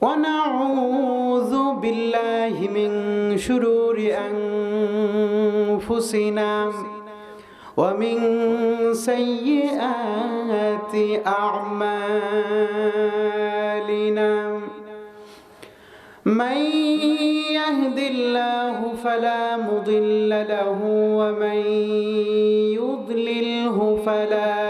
ونعوذ بالله من شرور أنفسنا ومن سيئات أعمالنا. من يهد الله فلا مضل له ومن يضلله فلا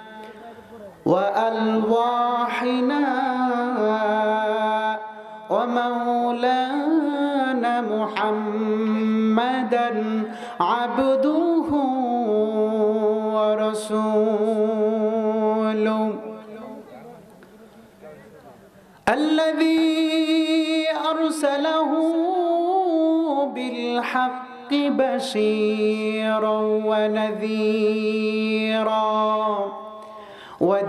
وألواحنا ومولانا محمدا عبده ورسوله. الذي أرسله بالحق بشيرا ونذيرا.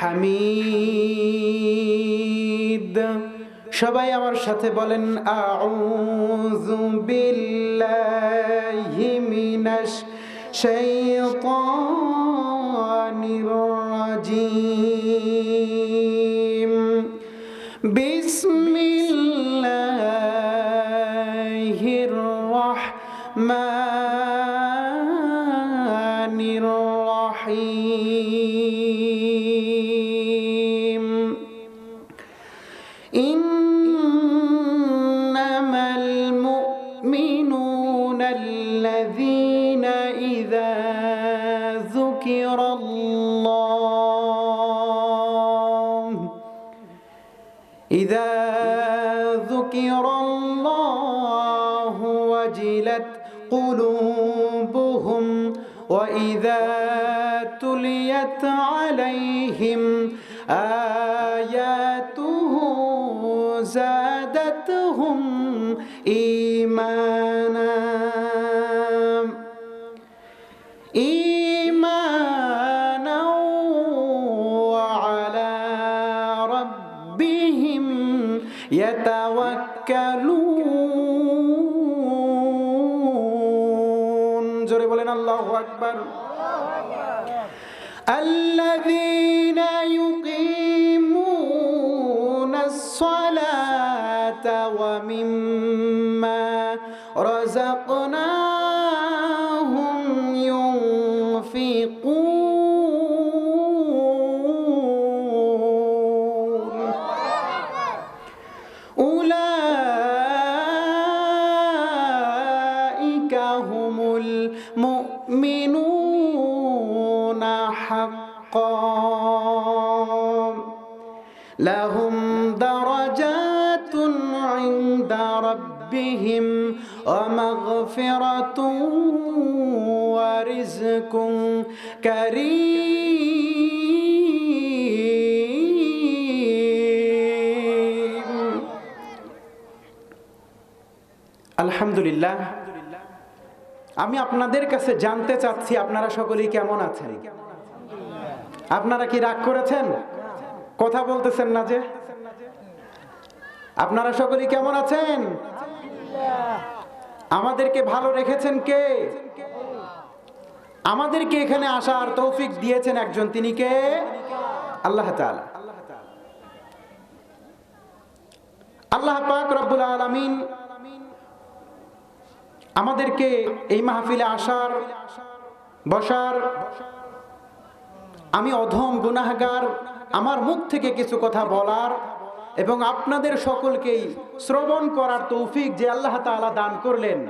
হামিদ। সবাই আমার সাথে বলেন আউযু বিল্লাহি মিনাশ শাইতানির রাজিম। বিসমিল্লাহির রহমান زادتهم إيمانا إيمانا ومغفرة ورزق كريم আলহামদুলিল্লাহ আমি আপনাদের কাছে জানতে চাচ্ছি আপনারা সকলেই কেমন আছেন আপনারা কি রাগ করেছেন কথা বলতেছেন না যে আপনারা সকলেই কেমন আছেন আমাদেরকে ভালো রেখেছেন কে? আমাদেরকে এখানে আসার তৌফিক দিয়েছেন একজন, তিনি কে? আল্লাহ আল্লাহ পাক রব্বুল আলামিন আমাদেরকে এই মাহফিলে আসার, বসার, আমি অধম গুনাহগার, আমার মুখ থেকে কিছু কথা বলার এবং আপনাদের সকলকেই শ্রবণ করার তৌফিক যে আল্লাহ তাআলা দান করলেন।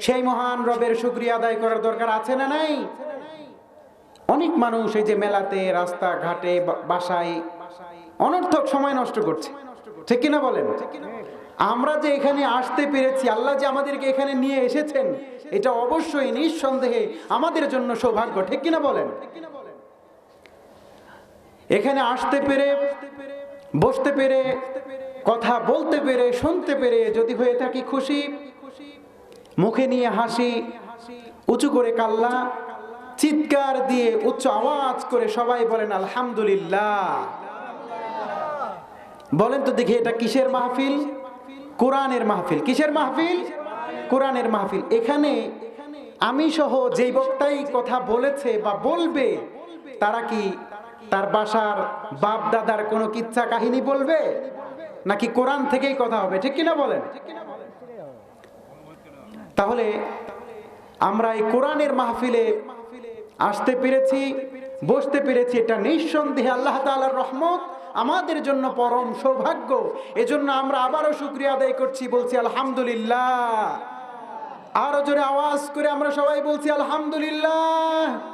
সেই মহান রবের শুক্রিয়া আদায় করার দরকার আছে না নাই? অনেক মানুষ এই যে মেলাতে, রাস্তাঘাটে, বা- বাসায় অনর্থক সময় নষ্ট করছে। ঠিক কিনা বলেন? আমরা যে এখানে আসতে পেরেছি, আল্লাহ যে আমাদেরকে এখানে নিয়ে এসেছেন, এটা অবশ্যই নিঃসন্দেহে আমাদের জন্য সৌভাগ্য। ঠিক কিনা বলেন? এখানে আসতে পেরে বসতে পেরে, কথা বলতে পেরে, শুনতে পেরে যদি হয়ে থাকি খুশি, মুখে নিয়ে হাসি, উঁচু করে কাল্লা, চিৎকার দিয়ে উচ্চ আওয়াজ করে সবাই বলেন, আলহামদুলিল্লাহ। বলেন তো দেখি এটা কিসের মাহফিল? কোরআনের মাহফিল। কিসের মাহফিল? কোরআনের মাহফিল। এখানে আমি সহ যেই বক্তাই কথা বলেছে বা বলবে, তারা কি তার বাসার বাপ দাদার কোনো কিচ্ছা কাহিনী বলবে? নাকি কোরআন থেকেই কথা হবে? ঠিক কিনা বলেন? তাহলে আমরা এই কোরআনের মাহফিলে আসতে পেরেছি, বসতে পেরেছি। এটা নিঃসন্দেহে আল্লাহ তাআলার রহমত। আমাদের জন্য পরম সৌভাগ্য। এজন্য আমরা আবারও শুক্রিয়া আদায় করছি, বলছি আলহামদুলিল্লাহ। আরও জোরে আওয়াজ করে আমরা সবাই বলছি, আলহামদুলিল্লাহ।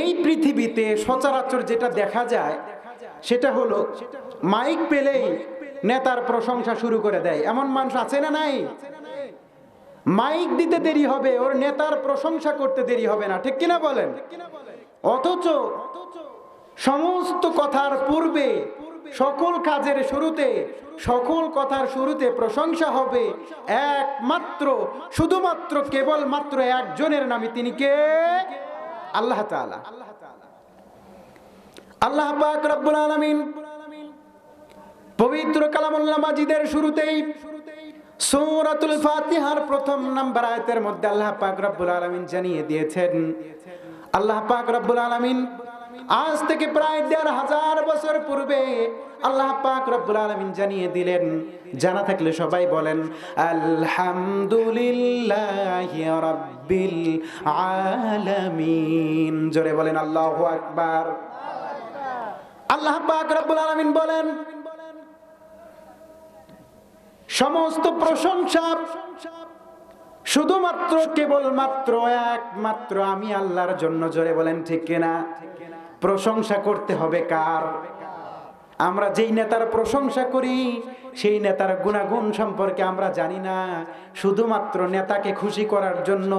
এই পৃথিবীতে সচরাচর যেটা দেখা যায়, সেটা হলো মাইক পেলেই নেতার প্রশংসা শুরু করে দেয়। এমন মানুষ আছে না নাই? মাইক দিতে দেরি হবে, ওর নেতার প্রশংসা করতে দেরি হবে না, ঠিক কিনা বলেন? অথচ সমস্ত কথার পূর্বে, সকল কাজের শুরুতে, সকল কথার শুরুতে প্রশংসা হবে একমাত্র, শুধুমাত্র কেবলমাত্র একজনের নামে। তিনি কে? আল্লাহ তাআলা। আল্লাহ পাক রব্বুল আলামিন পবিত্র কালামুল্লাহ মাজিদের শুরুতেই সূরাতুল ফাতিহার প্রথম নাম্বার আয়াতের মধ্যে আল্লাহ পাক রব্বুল আলামিন জানিয়ে দিয়েছেন। আল্লাহ পাক রব্বুল আলামিন আজ থেকে প্রায় দেড় হাজার বছর পূর্বে আল্লাহ পাক রব্বুল আলামিন জানিয়ে দিলেন, জানা থাকলে সবাই বলেন, আলহামদুলিল্লাহি রাব্বিল আলামিন। জোরে বলেন, আল্লাহু আকবার। আল্লাহ পাক রব্বুল আলামিন বলেন, সমস্ত প্রশংসা শুধুমাত্র কেবলমাত্র একমাত্র আমি আল্লাহর জন্য। জোরে বলেন, ঠিক কিনা? প্রশংসা করতে হবে কার? আমরা যেই নেতার প্রশংসা করি, সেই নেতার গুণাগুণ সম্পর্কে আমরা জানি না। শুধুমাত্র নেতাকে খুশি করার জন্য,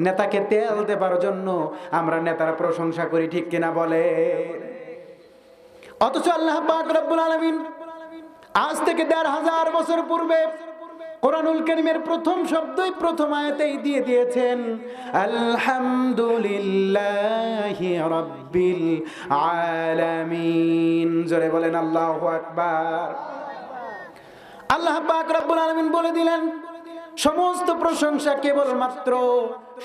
নেতাকে তেল দেবার জন্য আমরা নেতার প্রশংসা করি, ঠিক কিনা বলে? অথচ আল্লাহ আজ থেকে দেড় হাজার বছর পূর্বে কোরআনুল করিমের প্রথম শব্দই প্রথম আয়াতেই দিয়ে দিয়েছেন, আলহামদুলিল্লাহি রাব্বিল আলামিন। জোরে বলেন, আল্লাহু আকবার। আল্লাহ পাক রব্বুল আলামিন বলে দিলেন, সমস্ত প্রশংসা কেবলমাত্র,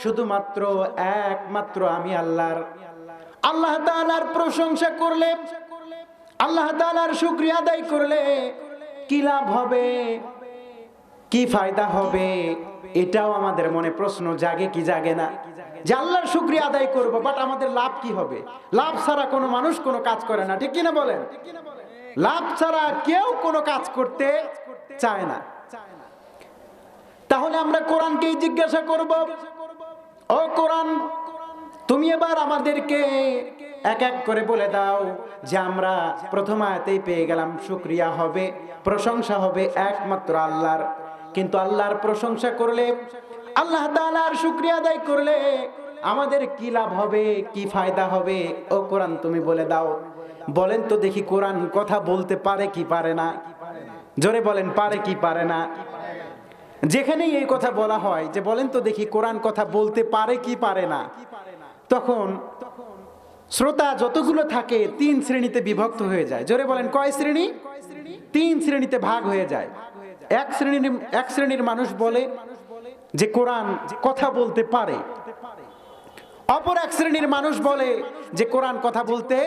শুধুমাত্র একমাত্র আমি আল্লাহর। আল্লাহ তাআলার প্রশংসা করলে, আল্লাহ তাআলার শুকরিয়া আদায় করলে কি লাভ হবে? কি ফায়দা হবে? এটাও আমাদের মনে প্রশ্ন, জাগে কি জাগে না? যে আল্লাহর শুকরিয়া আদায় করব বাট আমাদের লাভ কি হবে? লাভ ছাড়া কোনো মানুষ কোনো কাজ করে না, ঠিক কিনা বলেন? লাভ ছাড়া কেউ কোনো কাজ করতে চায় না। তাহলে আমরা কোরআনকেই জিজ্ঞাসা করব, ও কোরআন, তুমি এবার আমাদেরকে এক এক করে বলে দাও যে আমরা প্রথম আয়াতেই পেয়ে গেলাম, শুক্রিয়া হবে, প্রশংসা হবে একমাত্র আল্লাহর। কিন্তু আল্লাহর প্রশংসা করলে, আল্লাহ তাআলার শুক্রিয়া আদায় করলে আমাদের কি লাভ হবে, কি ফায়দা হবে? ও কোরআন তুমি বলে দাও। বলেন তো দেখি কোরআন কথা বলতে পারে কি পারে না? জোরে বলেন, পারে কি পারে না? যেখানেই এই কথা বলা হয় যে বলেন তো দেখি কোরআন কথা বলতে পারে কি পারে না? তখন শ্রোতা যতগুলো থাকে, তিন শ্রেণীতে বিভক্ত হয়ে যায়। জোরে বলেন, কয় শ্রেণি? তিন শ্রেণীতে ভাগ হয়ে যায়। এক শ্রেণির এক শ্রেণির মানুষ বলে যে কোরআন কথা বলতে পারে। অপর এক শ্রেণির মানুষ বলে যে কোরআন কথা বলতে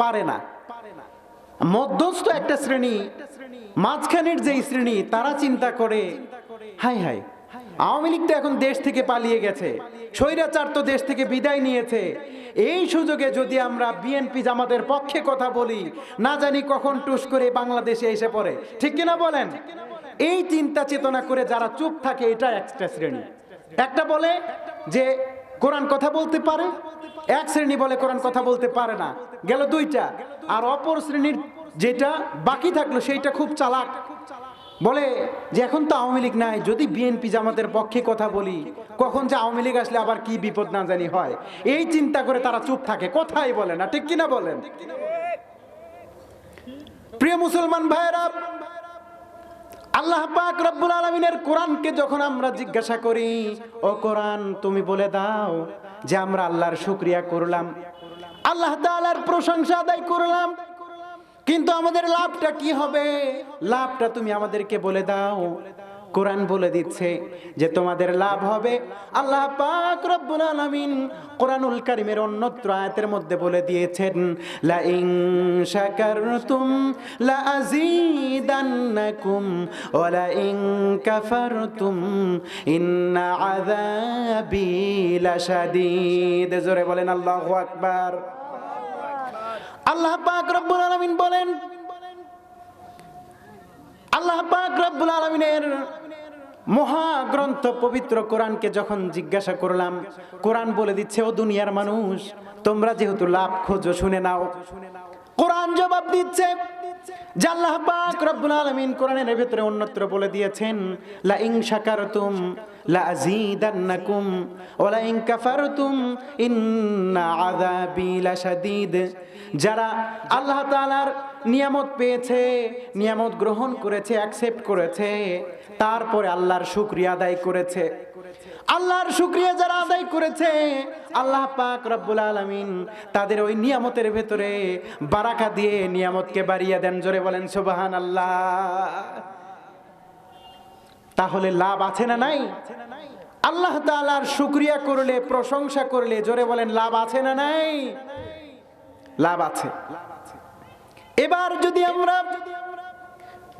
পারে না। মধ্যস্থ একটা শ্রেণি, মাঝখানের যেই শ্রেণি, তারা চিন্তা করে, হাই হাই, আওয়ামী লীগ তো এখন দেশ থেকে পালিয়ে গেছে, স্বৈরাচার তো দেশ থেকে বিদায় নিয়েছে। এই সুযোগে যদি আমরা বিএনপি জামাতের পক্ষে কথা বলি, না জানি কখন টুস করে বাংলাদেশে এসে পড়ে। ঠিক কিনা বলেন? এই চিন্তা চেতনা করে যারা চুপ থাকে, এটা একটা শ্রেণি। একটা বলে যে কোরআন কথা বলতে পারে, এক শ্রেণি বলে কোরআন কথা বলতে পারে না। গেল দুইটা। আর অপর শ্রেণির যেটা বাকি থাকল, সেইটা খুব চালাক। বলে যে এখন তো আওয়ামী লীগ নাই, যদি বিএনপি জামাতের পক্ষে কথা বলি, কখন যে আওয়ামী লীগ আসলে আবার কি বিপদ না জানি হয়। এই চিন্তা করে তারা চুপ থাকে, কথাই বলে না, ঠিক কিনা বলেন? প্রিয় মুসলমান ভাইরা আল্লাহ পাক রব্বুল আলমিনের কোরআনকে যখন আমরা জিজ্ঞাসা করি, ও কোরআন, তুমি বলে দাও যে আমরা আল্লাহর শুক্রিয়া করলাম। আল্লাহ তালার প্রশংসা আদায় করলাম। কিন্তু আমাদের লাভটা কি হবে? লাভটা তুমি আমাদেরকে বলে দাও। কোরআন বলে দিচ্ছে যে তোমাদের লাভ হবে। আল্লাহ পাক রব্বুল আলামিন কোরআনুল কারীমের অন্যত্র আয়াতের মধ্যে বলে দিয়েছেন লা ইন শাকারতুম লা আযীদান্নাকুম ওয়া লা ইন কাফারতুম ইন্না আযাবি লাশাদীদ। জোরে বলেন, আল্লাহু আকবার। আল্লাহ পাক রব্বুল আলামিন বলেন, আল্লাহ পাক রব্বুল আলামিনের মহাগ্রন্থ পবিত্র কোরআনকে যখন জিজ্ঞাসা করলাম, কোরআন বলে দিচ্ছে, ও দুনিয়ার মানুষ, তোমরা যেহেতু লাভ খোঁজো, শুনে নাও। কোরআন জবাব দিচ্ছে যে আল্লাহ পাক রব্বুল আলামিন কোরআনের ভেতরে অন্যত্র বলে দিয়েছেন লা ইন শাকারতুম লা আযীদান্নাকুম ওয়া লা ইন কাফারতুম ইন্না আযাবি লাশাদীদ। যারা আল্লাহ তাআলার নিয়ামত পেয়েছে, নিয়ামত গ্রহণ করেছে, অ্যাকসেপ্ট করেছে, তারপরে আল্লাহর শুকরিয়া আদায় করেছে। আল্লাহর শুক্রিয়া যারা আদায় করেছে, আল্লাহ পাক রব্বুল আলামিন তাদের ওই নিয়ামতের ভেতরে বারাকা দিয়ে নিয়ামতকে বাড়িয়ে দেন। জোরে বলেন সুবহান আল্লাহ তাহলে লাভ আছে না নাই? আল্লাহ তাআলার শুক্রিয়া করলে, প্রশংসা করলে, জোরে বলেন, লাভ আছে না নাই? লাভ আছে। এবার যদি আমরা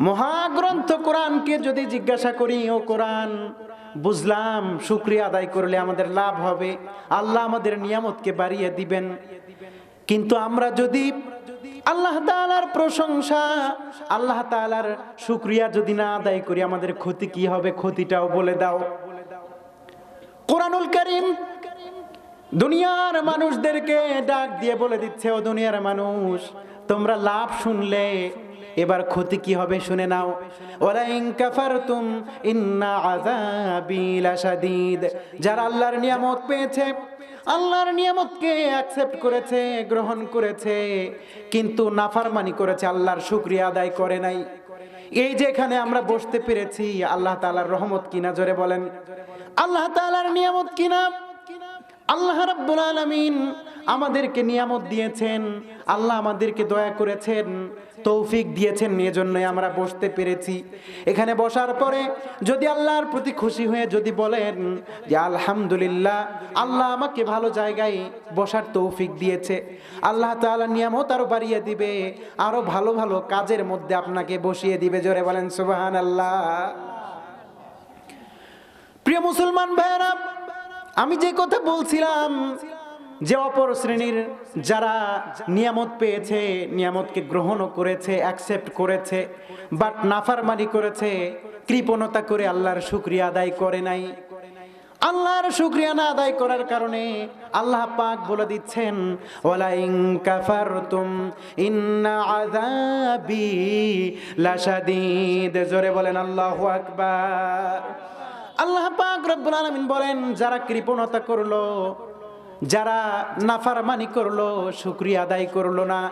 মহাগ্রন্থ কোরআনকে যদি জিজ্ঞাসা করি, ও কোরআন বুঝলাম, শুক্রিয়া আদায় করলে আমাদের লাভ হবে। আল্লাহ আমাদের নিয়ামতকে বাড়িয়ে দিবেন। কিন্তু আমরা যদি আল্লাহ তালার প্রশংসা, আল্লাহ তাআলার শুক্রিয়া যদি না আদায় করি, আমাদের ক্ষতি কি হবে ক্ষতিটাও বলে দাও। কোরআনুল করিম দুনিয়ার মানুষদেরকে ডাক দিয়ে বলে দিচ্ছে, ও দুনিয়ার মানুষ, তোমরা লাভ শুনলে এবার ক্ষতি কি হবে শুনে নাও। ওলা ইন কাফারতুম ইন্না যারা আল্লাহর নিয়ামত পেয়েছে, আল্লাহর নিয়ামতকে অ্যাকসেপ্ট করেছে, গ্রহণ করেছে, কিন্তু নাফারমানি করেছে, আল্লাহর শুকরিয়া আদায় করে নাই। এই যে এখানে আমরা বসতে পেরেছি, আল্লাহ তাআলার রহমত কিনা জোরে বলেন? আল্লাহ তাআলার নিয়ামত কিনা আল্লাহ রাব্বুল আলামিন আমাদেরকে নিয়ামত দিয়েছেন, আল্লাহ আমাদেরকে দয়া করেছেন, তৌফিক দিয়েছেন এই জন্যই আমরা বসতে পেরেছি। এখানে বসার পরে যদি আল্লাহর প্রতি খুশি হয়ে যদি বলেন যে আলহামদুলিল্লাহ, আল্লাহ আমাকে ভালো জায়গায় বসার তৌফিক দিয়েছে। আল্লাহ তাআলা নিয়ামত আরও বাড়িয়ে দিবে, আরও ভালো ভালো কাজের মধ্যে আপনাকে বসিয়ে দিবে। জোরে বলেন সুবাহান আল্লাহ প্রিয় মুসলমান ভাইয়েরা, আমি যে কথা বলছিলাম যে অপর শ্রেণির যারা নিয়ামত পেয়েছে, নিয়ামতকে গ্রহণও করেছে অ্যাকসেপ্ট করেছে বাট নাফারমানি করেছে, কৃপণতা করে আল্লাহর শুক্রিয়া আদায় করে নাই। আল্লাহর শুক্রিয়া না আদায় করার কারণে আল্লাহ পাক বলে দিচ্ছেন, ওয়ালাইন ইন্না জোরে বলেন, আল্লাহু আকবার। আল্লাহ পাক রব্বুল আলামিন বলেন, যারা কৃপণতা করল যারা নাফারমানি করল, শুক্রিয়া আদায় করল না,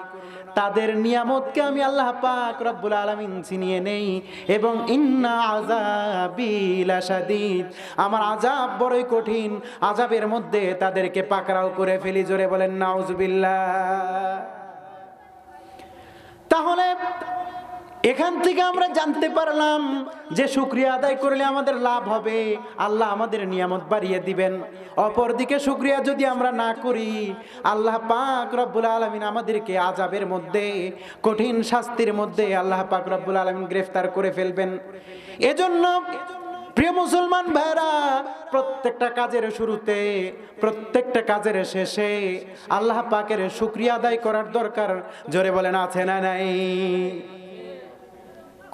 তাদের নিয়ামতকে আমি আল্লাহ পাক রব্বুল আলামিন ছিনিয়ে নেই। এবং ইন্না আযাবি লাশাদীদ। আমার আযাব বড়ই কঠিন, আযাবের মধ্যে তাদেরকে পাকড়াও করে ফেলি, জোরে বলেন, নাউজুবিল্লাহ। তাহলে এখান থেকে আমরা জানতে পারলাম যে শুক্রিয়া আদায় করলে আমাদের লাভ হবে। আল্লাহ আমাদের নিয়ামত বাড়িয়ে দিবেন। অপরদিকে শুক্রিয়া যদি আমরা না করি, আল্লাহ পাক রব্বুল আলমিন আমাদেরকে আজাবের মধ্যে, কঠিন শাস্তির মধ্যে আল্লাহ পাক রব্বুল আলমিন গ্রেফতার করে ফেলবেন। এজন্য প্রিয় মুসলমান ভাইরা প্রত্যেকটা কাজের শুরুতে, প্রত্যেকটা কাজের শেষে আল্লাহ পাকের শুক্রিয়া আদায় করার দরকার। জোরে বলেন, আছে না নাই?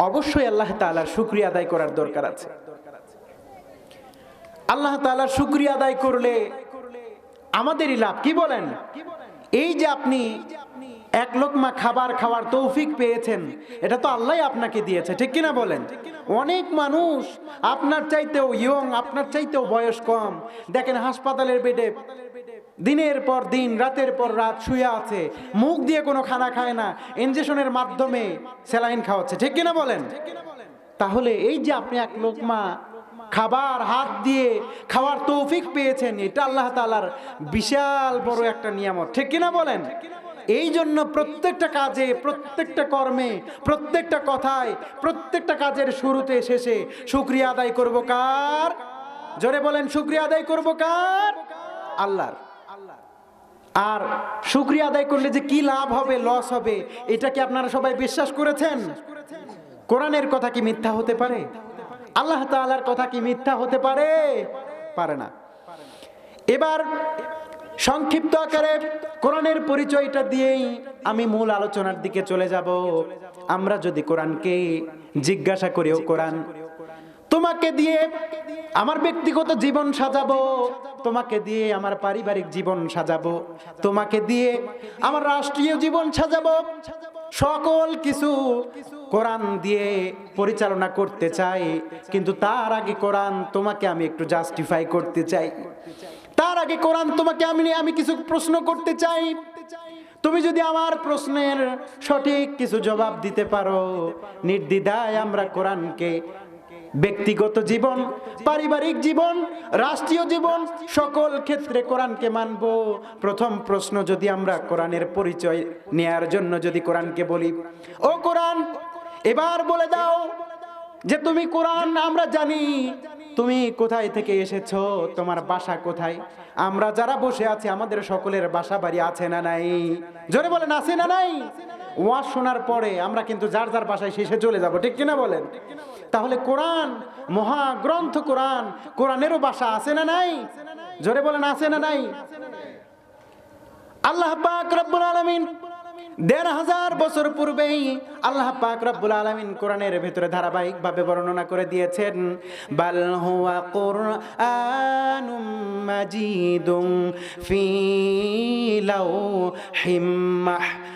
অবশ্যই আল্লাহ তাআলার শুক্রিয়া আদায় করার দরকার আছে। আল্লাহ তাআলার শুক্রিয়া আদায় করলে আমাদেরই লাভ, কি বলেন? এই যে আপনি এক লোকমা খাবার খাওয়ার তৌফিক পেয়েছেন, এটা তো আল্লাহ আপনাকে দিয়েছে, ঠিক কিনা বলেন? অনেক মানুষ আপনার চাইতেও ইয়ং আপনার চাইতেও বয়স কম। দেখেন হাসপাতালের বেডে দিনের পর দিন, রাতের পর রাত শুয়ে আছে, মুখ দিয়ে কোনো খানা খায় না ইঞ্জেকশনের মাধ্যমে স্যালাইন খাওয়াচ্ছে। ঠিক কিনা বলেন? তাহলে এই যে আপনি এক লোকমা খাবার হাত দিয়ে খাওয়ার তৌফিক পেয়েছেন, এটা আল্লাহ তালার বিশাল বড় একটা নিয়ামত। ঠিক কিনা বলেন? এই জন্য প্রত্যেকটা কাজে, প্রত্যেকটা কর্মে, প্রত্যেকটা কথায়, প্রত্যেকটা কাজের শুরুতে শেষে শুক্রিয়া আদায় করব কার? জোরে বলেন, শুক্রিয়া আদায় করব কার? আল্লাহর। আর শুক্রিয়া আদায় করলে যে কি লাভ হবে লস হবে, এটা কি আপনারা সবাই বিশ্বাস করেছেন? কোরআনের কথা কি মিথ্যা হতে পারে? আল্লাহ তাআলার কথা কি মিথ্যা হতে পারে? পারে না। এবার সংক্ষিপ্ত আকারে কোরআনের পরিচয়টা দিয়েই আমি মূল আলোচনার দিকে চলে যাব। আমরা যদি কোরআনকে জিজ্ঞাসা করিও কোরআন তোমাকে দিয়ে আমার ব্যক্তিগত জীবন সাজাবো, তোমাকে দিয়ে আমার পারিবারিক জীবন সাজাবো, তোমাকে দিয়ে আমার রাষ্ট্রীয় জীবন সাজাবো। সকল কিছু কোরআন দিয়ে পরিচালনা করতে চাই, কিন্তু তার আগে কোরআন তোমাকে আমি একটু জাস্টিফাই করতে চাই। তার আগে কোরআন তোমাকে আমি আমি কিছু প্রশ্ন করতে চাই। তুমি যদি আমার প্রশ্নের সঠিক কিছু জবাব দিতে পারো, নির্দ্বিধায় আমরা কোরআনকে ব্যক্তিগত জীবন, পারিবারিক জীবন, রাষ্ট্রীয় জীবন, সকল ক্ষেত্রে কোরআনকে মানব। প্রথম প্রশ্ন যদি আমরা কোরআনের পরিচয় নেয়ার জন্য যদি কোরআনকে বলি, ও কোরআন, এবার বলে দাও যে তুমি কোরআন, আমরা জানি। তুমি কোথায় থেকে এসেছ? তোমার বাসা কোথায়? আমরা যারা বসে আছি, আমাদের সকলের বাসা বাড়ি আছে না নাই? জোরে বলেন, আছে না নাই? ওয়াজ শোনার পরে আমরা কিন্তু যার যার বাসায় শেষে চলে যাব, ঠিক কিনা বলেন? তাহলে কোরআন, মহাগ্রন্থ কোরআন, কোরআনেরও বাসা আছে না নাই? জোরে বলেন, আছে না নাই? আল্লাহ পাক রব্বুল আলামিন দেড় হাজার বছর পূর্বেই আল্লাহ পাক রব্বুল আলামিন কোরআনের ভেতরে ধারাবাহিকভাবে বর্ণনা করে দিয়েছেন, বাল হুয়া কুরআনুম মাজিদুম ফি লাউহিম মাহফুজ।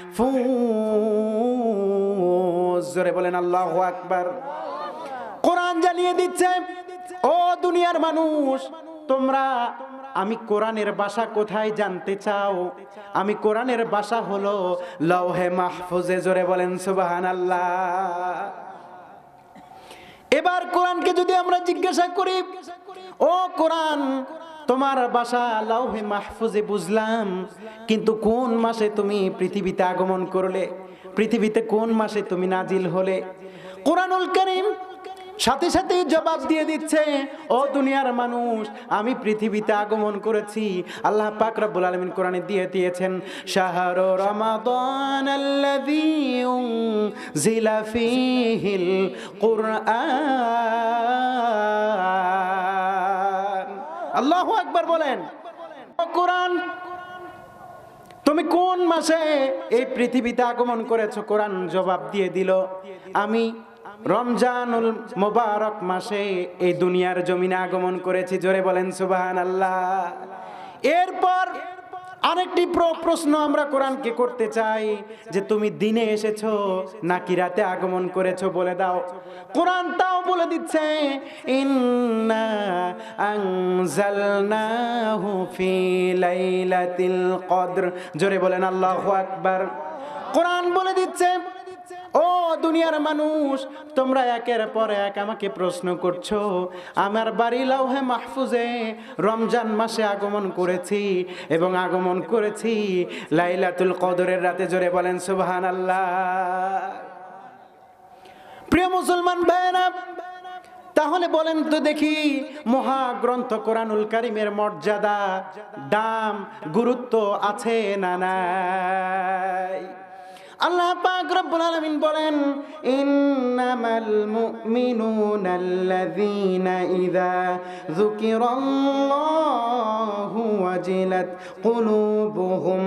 জোরে বলেন, আল্লাহু আকবার। কোরআন জানিয়ে দিচ্ছে, ও দুনিয়ার মানুষ, তোমরা, আমি কোরআনের বাসা কোথায় জানতে চাও? আমি কোরআনের বাসা হলো লৌহে মাহফুজে। জোরে বলেন সুবাহান আল্লাহ এবার কোরআনকে যদি আমরা জিজ্ঞাসা করি, ও কোরআন তোমার বাসা লাউহে মাহফুজে বুঝলাম, কিন্তু কোন মাসে তুমি পৃথিবীতে আগমন করলে? পৃথিবীতে কোন মাসে তুমি নাজিল হলে? কোরআনুল করিম সাথে সাথে জবাব দিয়ে দিচ্ছে, ও দুনিয়ার মানুষ, আমি পৃথিবীতে আগমন করেছি। আল্লাহ পাক রব্বুল আলামিন কোরআনে দিয়ে দিয়েছেন, শাহরু রমাদান আল্লাযী উনজিলা আল্লাহু একবার বলেন। কোরআন, তুমি কোন মাসে এই পৃথিবীতে আগমন করেছ? কোরআন জবাব দিয়ে দিল, আমি রমজানুল মোবারক মাসে এই দুনিয়ার জমিনে আগমন করেছি। জোরে বলেন সুবাহ আল্লাহ এরপর আরেকটি প্র- প্রশ্ন আমরা কোরআনকে করতে চাই, যে তুমি দিনে এসেছ নাকি রাতে আগমন করেছ বলে দাও। কোরআন তাও বলে দিচ্ছে, ইন্না জোরে বলেন আল্লাহু আকবার। কোরআন বলে দিচ্ছে ও দুনিয়ার মানুষ, তোমরা একের পর এক আমাকে প্রশ্ন করছ, আমার বাড়ি লাউহে মাহফুজে রমজান মাসে আগমন করেছি এবং আগমন করেছি লাইলাতুল কদরের রাতে জোরে বলেন সুবহান আল্লাহ প্রিয় মুসলমান ভাইরা তাহলে বলেন তো দেখি, মহাগ্রন্থ কোরআনুল কারিমের মর্যাদা, দাম, গুরুত্ব আছে না নাই? আল্লাহ পাক রব্বুল আলামিন বলেন ইন্নামাল মুমিনুনাল্লাযীনা ইযা যুকিরাল্লাহু ওয়াজিলাত কুলুবুহুম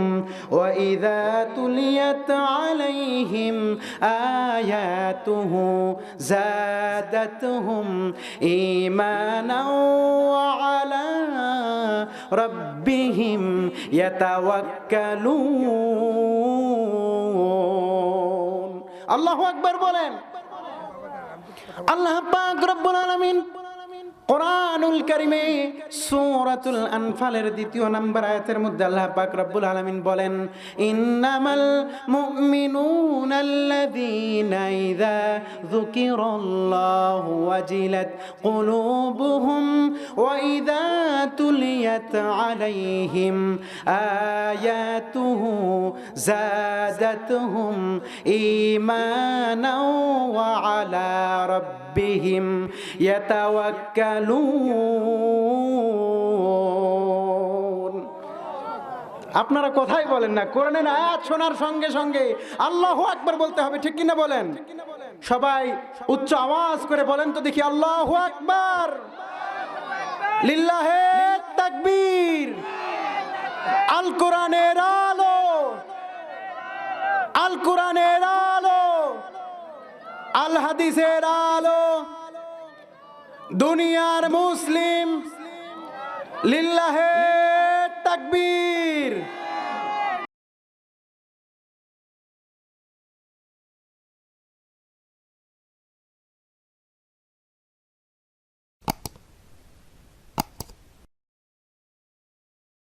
ওয়া ইযা তুলিয়াত আলাইহিম আয়াতুহু زادتهم إيمانا وعلى ربهم يتوكلون আল্লাহ আকবর বলেন। আল্লাহ আকবর রব্বুল আলমিন قرآن الكريم سورة الأنفال رديتيو نمبر آيات المدى الله باك رب العالمين بولن إنما المؤمنون الذين إذا ذكر الله وجلت قلوبهم وإذا تليت عليهم آياته زادتهم إيمانا وعلى رب ربهم يتوكلون আপনারা কোথায় বলেন না কোরআনের আয়াত শোনার সঙ্গে সঙ্গে আল্লাহ আকবার বলতে হবে ঠিক কিনা বলেন সবাই উচ্চ আওয়াজ করে বলেন তো দেখি আল্লাহ আকবার লিল্লাহে তাকবীর আল কোরআনের আলো আল কোরআনের আলো আল হাদিসের আলো দুনিয়ার মুসলিম লিল্লাহে তাকবীর।